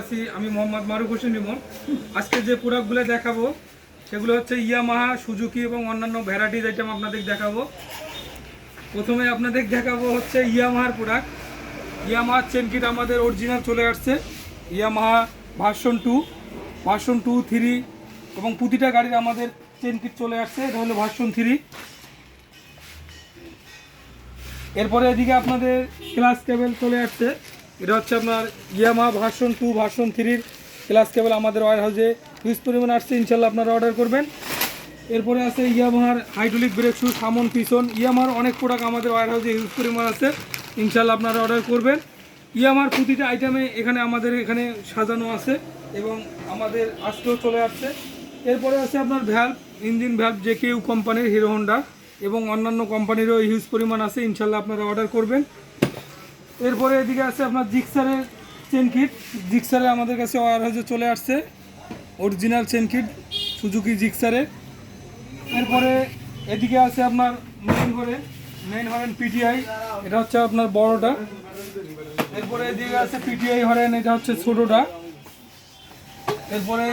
আছি, আমি মোহাম্মদ মারুফ হোসেন ইমন আজকে যে প্রোডাক্টগুলো দেখাবো, সেগুলো হচ্ছে ইয়ামাহা, সুজুকি এবং অন্যান্য ভ্যারাইটিজ আইটেম আপনাদের দেখাবো। প্রথমে আপনাদের দেখাবো হচ্ছে ইয়ামাহার প্রোডাক্ট। ইয়ামাহার চেন কিট আমাদের অরিজিনাল চলে আসছে, Yamaha version two version two three এবং প্রতিটা গাড়ির আমাদের চেন কিট চলে আসছে, এটা হলো ভার্সন থ্রি এরপরে এদিকে আপনাদের ক্লাস কেবল চলে আসছে। এটা হচ্ছে আপনার ইয়ামা ভার্সন টু, ভার্সন থ্রির ক্লাস কেবল আমাদের ওয়ার হাউসে হিউজ পরিমাণ আসছে। ইনশাল্লাহ আপনারা অর্ডার করবেন। এরপরে আছে ইয়ামাহার হাইড্রোলিক ব্রেক শু সামন, পিছন। ইয়ামার অনেক প্রোডাক্ট আমাদের ওয়ার হাউসে হিউজ পরিমাণ আছে। ইনশাল্লাহ আপনারা অর্ডার করবেন। ইয়ামার প্রতিটা আইটেমে এখানে আমাদের এখানে সাজানো আছে এবং আমাদের আসতেও চলে আসছে। এরপরে আছে আপনার ভ্যালভ ইঞ্জিন ভ্যালভ যে কেউ কোম্পানির হিরো হোন্ডা এবং অন্যান্য কোম্পানিরও হিউজ পরিমাণ আছে। ইনশাল্লাহ আপনারা অর্ডার করবেন। এরপরে এদিকে আছে আপনার জিক্সারের চেন কিট জিক্সারে আমাদের কাছে ওয়ার হাউসে চলে আসছে। অরিজিনাল চেন কিট সুজুকি জিক্সারে। এরপরে এদিকে আছে আপনার main horn main horn PTI এটা হচ্ছে আপনার বড়টা। এরপরে এদিকে আছে পিটিআই হরেন, এটা হচ্ছে ছোটোটা। এরপরে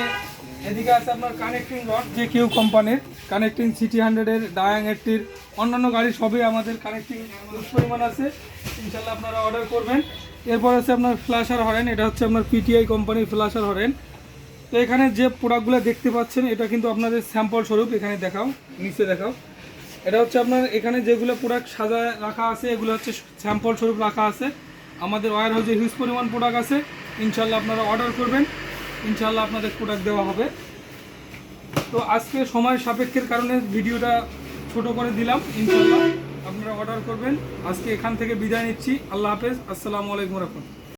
এদিকে আছে আপনার কানেক্টিং রড যে কেউ কোম্পানির কানেক্টিং সিটি হান্ড্রেডের ডায়াং এইটটির অন্যান্য গাড়ি সবই আমাদের কানেক্টিং পরিমাণ আছে। ইনশাল্লাহ আপনারা অর্ডার করবেন। এরপর আছে আপনার ফ্ল্যাশার হরেন এটা হচ্ছে আপনার পিটিআই কোম্পানির ফ্ল্যাশার হরেন তো এখানে যে প্রোডাক্টগুলো দেখতে পাচ্ছেন, এটা কিন্তু আপনাদের স্যাম্পল স্বরূপ, এখানে দেখাও, নিচে দেখাও। এটা হচ্ছে আপনার, এখানে যেগুলো প্রোডাক্ট সাজা রাখা আছে, এগুলো হচ্ছে স্যাম্পল স্বরূপ রাখা আছে। আমাদের ওয়ার হাউসে হিউজ পরিমাণ প্রোডাক্ট আছে। ইনশাল্লাহ আপনারা অর্ডার করবেন। ইনশাল্লাহ আপনাদের প্রোডাক্ট দেওয়া হবে। তো আজকে সময় সাপেক্ষের কারণে ভিডিওটা ছোট করে দিলাম ইনশাল্লাহ আপনারা অর্ডার করবেন। আজকে এখান থেকে বিদায় নিচ্ছি। আল্লাহ হাফেজ। আসসালামু আলাইকুম রহমতুল্লাহ।